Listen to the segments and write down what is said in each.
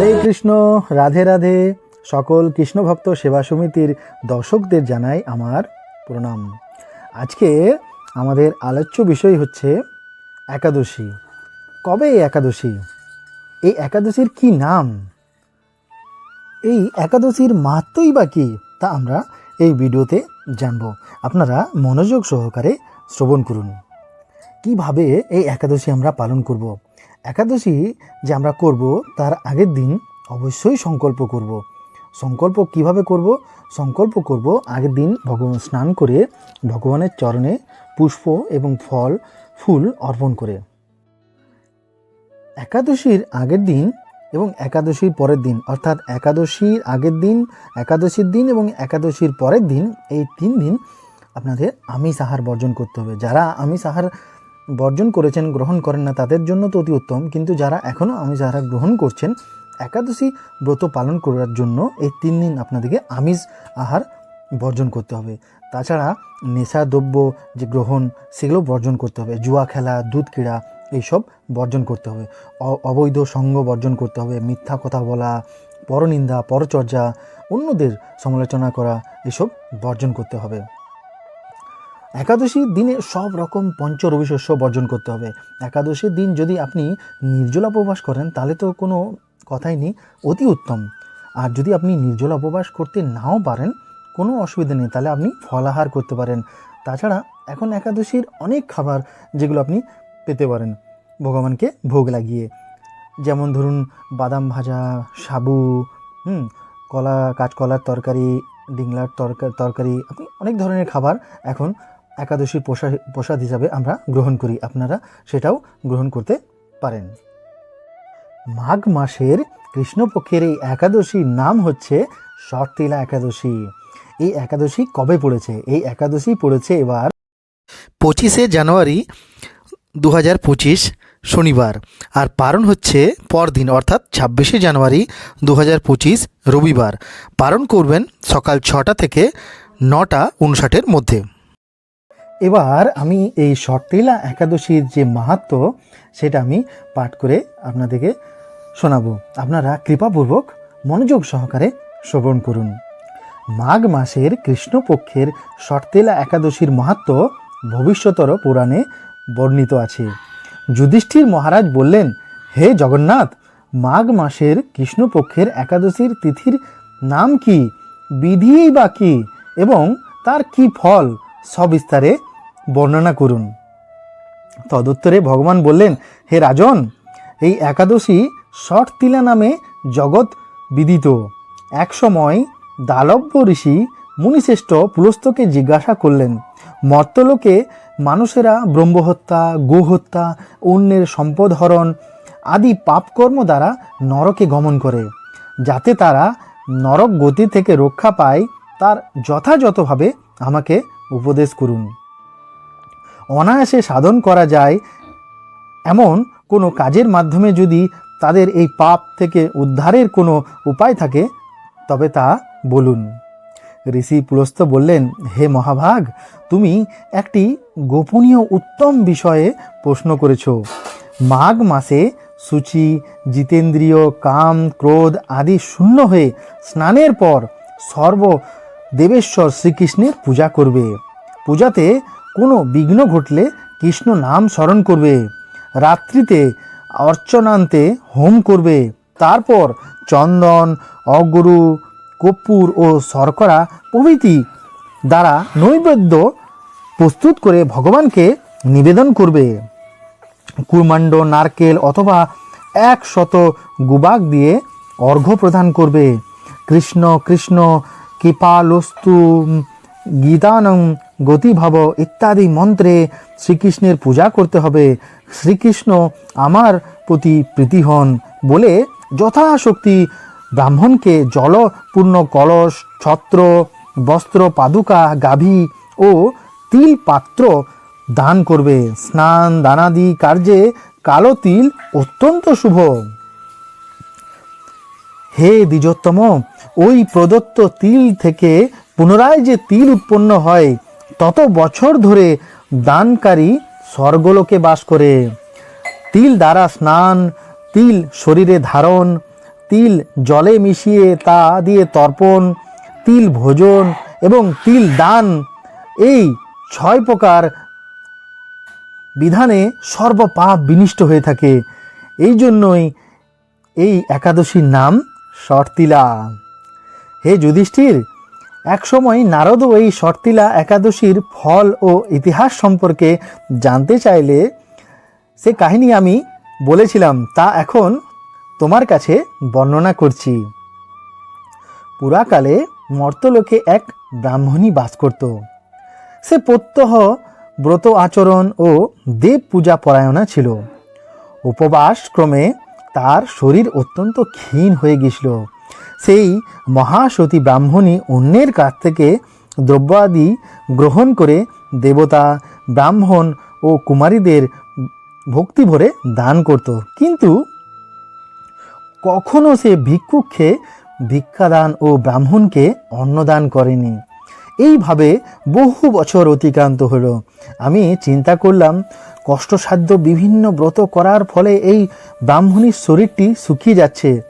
হরে কৃষ্ণ, রাধে রাধে। সকল কৃষ্ণ ভক্ত সেবা সমিতির দর্শকদের জানাই আমার প্রণাম। আজকে আমাদের আলোচ্য বিষয় হচ্ছে একাদশী। কবে একাদশী? এই একাদশীর কি নাম? এই একাদশীর মাহাত্মই বা কী? তা আমরা এই ভিডিওতে জানব। আপনারা মনোযোগ সহকারে শ্রবণ করুন। কীভাবে এই একাদশী আমরা পালন করব। একাদশী যে আমরা করব, তার আগের দিন অবশ্যই সংকল্প করব। সংকল্প কীভাবে করব? সংকল্প করব আগের দিন ভগবান স্নান করে ভগবানের চরণে পুষ্প এবং ফল, ফুল অর্পণ করে। একাদশীর আগের দিন এবং একাদশীর পরের দিন, অর্থাৎ একাদশীর আগের দিন, একাদশীর দিন এবং একাদশীর পরের দিন, এই তিন দিন আপনাদের আমিষ আহার বর্জন করতে হবে। যারা আমিষ আহার বর্জন করেছেন, গ্রহণ করেন না, তাদের জন্য তো অতি উত্তম। কিন্তু যারা এখনও আমি যারা গ্রহণ করছেন, একাদশী ব্রত পালন করার জন্য এই তিন দিন আপনাদেরকে আমিষ আহার বর্জন করতে হবে। তাছাড়া নেশা, দ্রব্য যে গ্রহণ, সেগুলো বর্জন করতে হবে। জুয়া খেলা, দুধ ক্রীড়া এইসব বর্জন করতে হবে। অবৈধ সঙ্গ বর্জন করতে হবে। মিথ্যা কথা বলা, পরনিন্দা, পরচর্যা, অন্যদের সমালোচনা করা, এসব বর্জন করতে হবে। একাদশীর দিনে সব রকম পঞ্চ রবি শস্য বর্জন করতে হবে। একাদশীর দিন যদি আপনি নির্জলা উপবাস করেন, তাহলে তো কোনো কথাই নেই, অতি উত্তম। আর যদি আপনি নির্জলা উপবাস করতে নাও পারেন, কোনো অসুবিধা নেই, তাহলে আপনি ফলাহার করতে পারেন। তাছাড়া এখন একাদশীর অনেক খাবার যেগুলো আপনি পেতে পারেন, ভগবানকে ভোগ লাগিয়ে। যেমন ধরুন, বাদাম ভাজা, সাবু, হুম, কলা, কাঁচকলার তরকারি, ডিংলার তরকারি তরকারি, আপনি অনেক ধরনের খাবার এখন একাদশীর প্রসাদ প্রসাদ হিসাবে আমরা গ্রহণ করি। আপনারা সেটাও গ্রহণ করতে পারেন। মাঘ মাসের কৃষ্ণপক্ষের এই একাদশীর নাম হচ্ছে শর্তিলা একাদশী। এই একাদশী কবে পড়েছে? এই একাদশী পড়েছে এবার পঁচিশে জানুয়ারি দু হাজার পঁচিশ শনিবার। আর পারণ হচ্ছে পরদিন, অর্থাৎ ছাব্বিশে জানুয়ারি দু হাজার পঁচিশ রবিবার। পালন করবেন সকাল ছটা থেকে নটা উনষাটের মধ্যে। এবার আমি এই শর্তিলা একাদশীর যে মাহাত্ম, সেটা আমি পাঠ করে আপনাদেরকে শোনাবো। আপনারা কৃপাপূর্বক মনোযোগ সহকারে শ্রবণ করুন। মাঘ মাসের কৃষ্ণপক্ষের শর্তেলা একাদশীর মাহাত্ম ভবিষ্যতর পুরাণে বর্ণিত আছে। যুধিষ্ঠির মহারাজ বললেন, হে জগন্নাথ, মাঘ মাসের কৃষ্ণপক্ষের একাদশীর তিথির নাম কি বিধিই বা কি, এবং তার কি ফল, সবিস্তারে বর্ণনা করুন। তদুত্তরে ভগবান বললেন, হে রাজন, এই একাদশী ষট তিলা নামে জগৎ বিদিত। একসময় দালব্য ঋষি মুনিশ্রেষ্ঠ পুলস্তকে জিজ্ঞাসা করলেন, মর্তলোকে মানুষেরা ব্রহ্মহত্যা, গোহত্যা, অন্যের সম্পদ হরণ আদি পাপকর্ম দ্বারা নরকে গমন করে, যাতে তারা নরক গতি থেকে রক্ষা পায়, তার যথাযথভাবে আমাকে উপদেশ করুন। অনায়াসে সাধন করা যায়। এমন কোনো কাজের মাধ্যমে যদি তাদের এই পাপ থেকে উদ্ধারের কোনো উপায় থাকে, তবে তা বলুন। ঋষি পুলস্ত বললেন, হে মহাভাগ, তুমি একটি গোপনীয় উত্তম বিষয়ে প্রশ্ন করেছ। মাঘ মাসে সূচি, জিতেন্দ্রীয়, কাম, ক্রোধ আদি শূন্য হয়ে স্নানের পর সর্ব দেবেশ্বর শ্রীকৃষ্ণের পূজা করবে। পূজাতে কোনো বিঘ্ন ঘটলে কৃষ্ণ নাম স্মরণ করবে, রাত্রিতে অর্চনান্তে হোম করবে। তারপর চন্দন, অগরু, কর্পূর ও শর্করা প্রভৃতি দ্বারা নৈবেদ্য প্রস্তুত করে ভগবানকে নিবেদন করবে। কুর্মাণ্ড নারকেল অথবা এক শত গুবাক দিয়ে অর্ঘ্য প্রদান করবে। কৃষ্ণ কৃষ্ণ, কৃপালস্তু গীতানং গতিভাব ইত্যাদি মন্ত্রে শ্রীকৃষ্ণের পূজা করতে হবে। শ্রীকৃষ্ণ আমার প্রতি প্রীতি হন বলে যথাশক্তি ব্রাহ্মণকে জলপূর্ণ কলস, ছত্র, বস্ত্র, পাদুকা, গাভী ও তিল পাত্র দান করবে। স্নান, দানাদি কার্যে কালো তিল অত্যন্ত শুভ। হে দ্বিজোত্তম, ওই প্রদত্ত তিল থেকে পুনরায় যে তিল উৎপন্ন হয়, তত বছর ধরে দানকারী স্বর্গলোকে বাস করে। তিল দ্বারা স্নান, তিল শরীরে ধারণ, তিল জলে মিশিয়ে তা দিয়ে তর্পণ, তিল ভোজন এবং তিল দান, এই ছয় প্রকার বিধানে সর্বপাপ বিনিষ্ট হয়ে থাকে। এই জন্যই এই একাদশীর নাম শর্তিলা হে যুধিষ্ঠির একসময় নারদ ওই শর্তিলা একাদশীর ফল ও ইতিহাস সম্পর্কে জানতে চাইলে সে কাহিনী আমি বলেছিলাম, তা এখন তোমার কাছে বর্ণনা করছি। পুরাকালে মর্তলোকে এক ব্রাহ্মণী বাস করত। সে প্রত্যহ ব্রত আচরণ ও দেব পূজা পরায়ণা ছিল। উপবাস ক্রমে তার শরীর অত্যন্ত ক্ষীণ হয়ে গেছিল সেই মহাসতী ব্রাহ্মণী অন্যের কাছ থেকে দ্রব্যাদি গ্রহণ করে দেবতা, ব্রাহ্মণ ও কুমারীদের ভক্তি ভরে দান করত। কিন্তু কখনো সে ভিক্ষুককে ভিক্ষাদান ও ব্রাহ্মণকে অন্নদান করেনি। এইভাবে বহু বছর অতিক্রান্ত হলো। আমি চিন্তা করলাম, কষ্টসাধ্য বিভিন্ন ব্রত করার ফলে এই ব্রাহ্মণীর শরীরটি শুকিয়ে যাচ্ছে।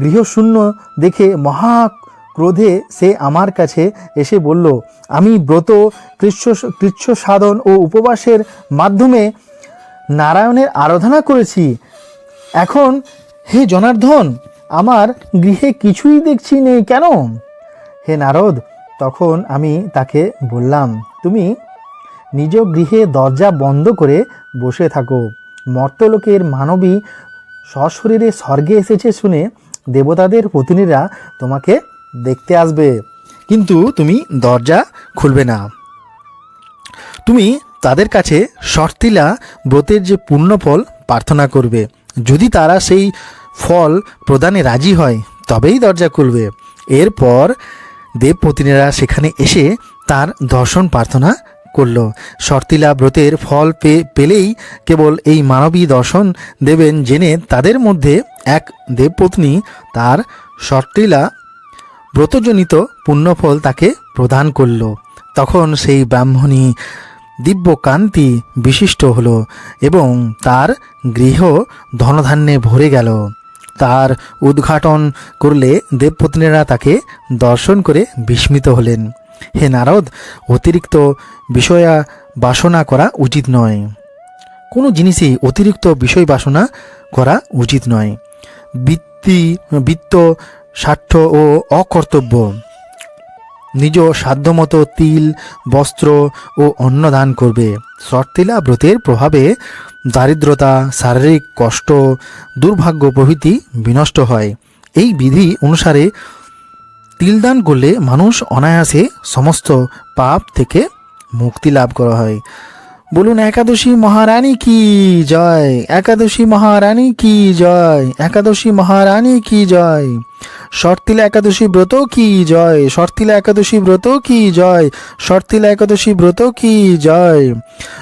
গৃহশূন্য দেখে মহা ক্রোধে সে আমার কাছে এসে বলল, আমি ব্রত, কৃচ্ছ সাধন ও উপবাসের মাধ্যমে নারায়ণের আরাধনা করেছি। এখন হে জনার্দন, আমার গৃহে কিছুই দেখছি নেই কেন? হে নারদ, তখন আমি তাকে বললাম, তুমি নিজ গৃহে দরজা বন্ধ করে বসে থাকো। মর্তলোকের মানবী সশরীরে স্বর্গে এসেছে শুনে দেবতাদের প্রতিনিধিরা তোমাকে দেখতে আসবে। কিন্তু তুমি দরজা খুলবে না। তুমি তাদের কাছে শর্তিলা ব্রতের যে পুণ্যফল প্রার্থনা করবে। যদি তারা সেই ফল প্রদানে রাজি হয়, তবেই দরজা খুলবে। এরপর দেবপতিনীরা সেখানে এসে তার দর্শন প্রার্থনা করল। শর্তিলা ব্রতের ফল পেলেই কেবল এই মানবী দর্শন দেবেন জেনে তাদের মধ্যে এক দেবপত্নী তার শর্তিলা ব্রতজনিত পুণ্যফল তাকে প্রদান করল। তখন সেই ব্রাহ্মণী দিব্য কান্তি বিশিষ্ট হলো এবং তার গৃহ ধনধান্যে ভরে গেল। তার উদ্ঘাটন করলে দেবপত্নীরা তাকে দর্শন করে বিস্মিত হলেন। হে নারদ, অতিরিক্ত বিষয়া বাসনা করা উচিত নয়। কোনো জিনিসই অতিরিক্ত বিষয় বাসনা করা উচিত নয়। বৃত্তি, বৃত্ত, স্বার্থ ও অকর্তব্য। নিজ সাধ্যমতো তিল, বস্ত্র ও অন্ন দান করবে। শর্তিলা ব্রতের প্রভাবে দারিদ্রতা, শারীরিক কষ্ট, দুর্ভাগ্য প্রভৃতি বিনষ্ট হয়। এই বিধি অনুসারে তিল দান করলে মানুষ অনায়াসে সমস্ত পাপ থেকে মুক্তি লাভ করা হয়। বলুন একাদশী মহারানী কি জয়? একাদশী মহারানী কি জয়? একাদশী মহারানী কি জয়? শর্তিলা একাদশী ব্রত কি জয়? শর্তিলা একাদশী ব্রত কি জয়? শর্তিলা একাদশী ব্রত কি জয়?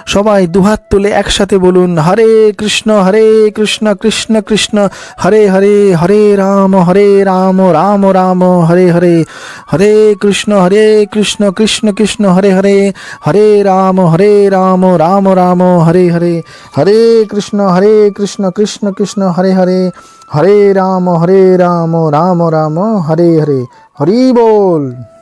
সবাই দুহাত তুলে একসাথে বলুন, হরে কৃষ্ণ হরে কৃষ্ণ কৃষ্ণ কৃষ্ণ, হরে হরে হরে রাম হরে রাম রাম রাম, হরে হরে হরে কৃষ্ণ হরে কৃষ্ণ কৃষ্ণ কৃষ্ণ, হরে হরে হরে রাম হরে রাম রাম রাম, হরে হরে হরে কৃষ্ণ হরে কৃষ্ণ কৃষ্ণ কৃষ্ণ, হরে হরে হরে রাম হরে রাম রাম রাম হরে হরে হরি বল।